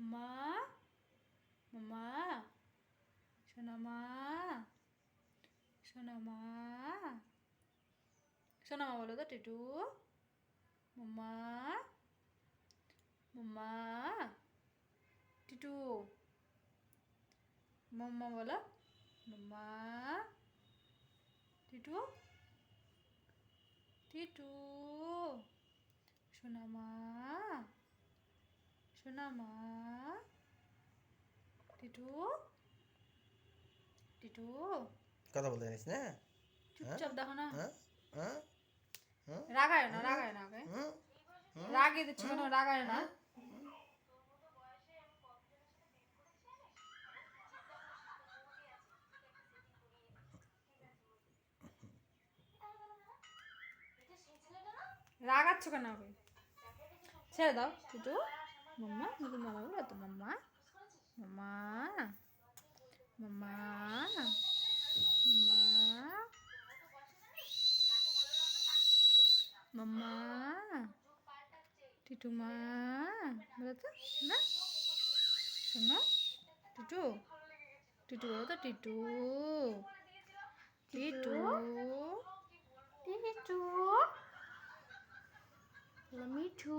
মাম্মা মাম্মা সোনা মা সোনা মা সোনা মা বলো তো টিটু মাম্মা মাম্মা টিটু মাম্মা বলো মাম্মা টিটু টিটু সোনা মা সোনা মা। টিটু? টিটু? কথা বলতে জানিস না? চুপচাপ দেখো না। হ্যাঁ? হ্যাঁ? হ্যাঁ? রাগায় না রাগায় না আগে রাগে দিচ্ছি কেন? রাগায় না। রাগাচ্ছ কেন ছেড়ে দাও টুটু। মাম্মা নতুন মামা বলো তো মাম্মা মাম্মা মাম্মা মাম্মা মাম্মা টিটু মা বলো তো না শোনো টিটু টিটু বলো তো টিটু টিটু টিটু মিঠু